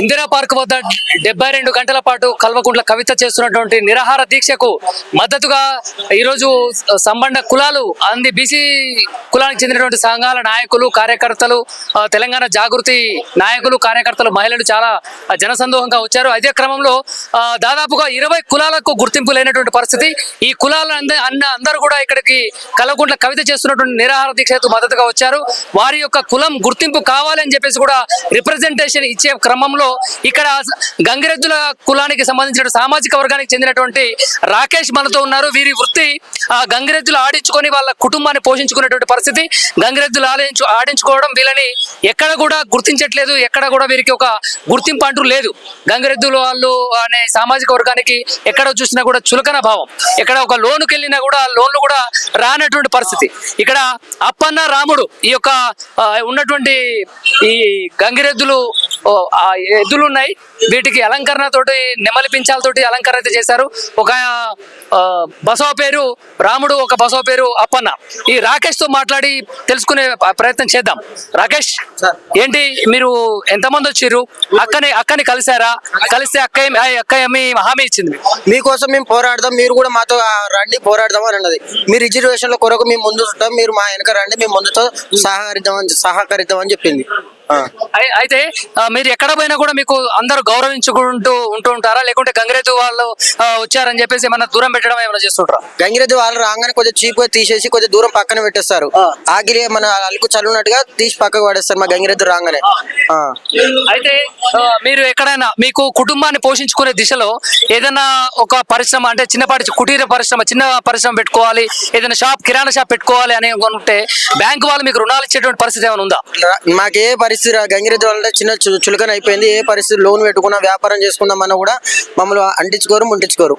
Indira park వద్ద డెబ్బై రెండు గంటల పాటు కల్వకుంట్ల కవిత చేస్తున్నటువంటి నిరాహార దీక్షకు మద్దతుగా ఈరోజు సంబంధ కులాలు అంది బీసీ కులానికి చెందినటువంటి సంఘాల నాయకులు కార్యకర్తలు తెలంగాణ జాగృతి నాయకులు కార్యకర్తలు మహిళలు చాలా జనసందోహంగా వచ్చారు. అదే క్రమంలో దాదాపుగా ఇరవై కులాలకు గుర్తింపు లేనటువంటి పరిస్థితి. ఈ కులాల అన్న అందరూ కూడా ఇక్కడికి కల్వకుంట్ల కవిత చేస్తున్నటువంటి నిరాహార దీక్షకు మద్దతుగా వచ్చారు. వారి యొక్క కులం గుర్తింపు కావాలని చెప్పేసి కూడా రిప్రజెంటేషన్ ఇచ్చే క్రమంలో ఇక్కడ గంగిరెద్దుల కులానికి సంబంధించిన సామాజిక వర్గానికి చెందినటువంటి రాకేష్ మనతో ఉన్నారు. వీరి వృత్తి గంగిరెద్దులు ఆడించుకొని వాళ్ళ కుటుంబాన్ని పోషించుకునేటువంటి పరిస్థితి గంగిరెద్దులు ఆడించు ఆడించుకోవడం వీళ్ళని ఎక్కడ కూడా గుర్తించట్లేదు. ఎక్కడ కూడా వీరికి ఒక గుర్తింపు అంటూ లేదు. గంగిరెద్దులు వాళ్ళు అనే సామాజిక వర్గానికి ఎక్కడ చూసినా కూడా చులకన భావం. ఎక్కడ ఒక లోనుకి వెళ్ళినా కూడా లోన్లు కూడా రానటువంటి పరిస్థితి. ఇక్కడ అప్పన్న రాముడు ఈ యొక్క ఉన్నటువంటి ఈ గంగిరెద్దులు ఎద్దులు ఉన్నాయి వీటికి అలంకరణతోటి నెమలి పించాలతోటి అలంకరణ అయితే చేశారు. ఒక బసవ పేరు రాముడు ఒక బసవ పేరు అప్పన్న. ఈ రాకేష్తో మాట్లాడి తెలుసుకునే ప్రయత్నం చేద్దాం. రాకేష్ ఏంటి మీరు ఎంతమంది వచ్చారు అక్కని అక్కని కలిసారా కలిస్తే అక్క అక్క ఏమి హామీ ఇచ్చింది. మీకు? మీకోసం మేము పోరాడదాం మీరు కూడా మాతో రండి పోరాడదాం అని అన్నది. మీ రిజర్వేషన్ల కొరకు మేము ముందు ఉంటాం మీరు మా వెనక రండి మేము ముందుతో సహకరిద్దాం సహకరిద్దాం అని చెప్పింది. అయితే మీరు ఎక్కడ పోయినా కూడా మీకు అందరూ గౌరవించుకుంటూ ఉంటూ ఉంటారా? లేకుంటే గంగిరెద్దు వాళ్ళు వచ్చారని చెప్పేసి ఏమన్నా దూరం పెట్టడం ఏమైనా చేస్తుంటారా? గంగిరెద్దు వాళ్ళు రాగానే కొద్దిగా చీప్గా తీసేసి కొద్దిగా దూరం పక్కన పెట్టేస్తారు. ఆగిరి మన అలుకు చల్లునట్టుగా తీసి పక్కకు పడేస్తారు మా గంగిరెద్దు రాగానే. అయితే మీరు ఎక్కడైనా మీకు కుటుంబాన్ని పోషించుకునే దిశలో ఏదైనా ఒక పరిశ్రమ అంటే చిన్నపాటి కుటీర పరిశ్రమ చిన్న పరిశ్రమ పెట్టుకోవాలి ఏదైనా షాప్ కిరాణా షాప్ పెట్టుకోవాలి అని ఉంటే బ్యాంక్ వాళ్ళు మీకు రుణాలు ఇచ్చేటువంటి పరిస్థితి ఏమైనా ఉందా? మాకు ఏ పరిస్థితి గంగిరెద్దు వల్ల చిన్న చులకన అయిపోయింది. ఏ పరిస్థితి లోన్ పెట్టుకున్నా వ్యాపారం చేసుకుందామన్నా కూడా మమ్మల్ని అంటించుకోరు ముంటించుకోరు.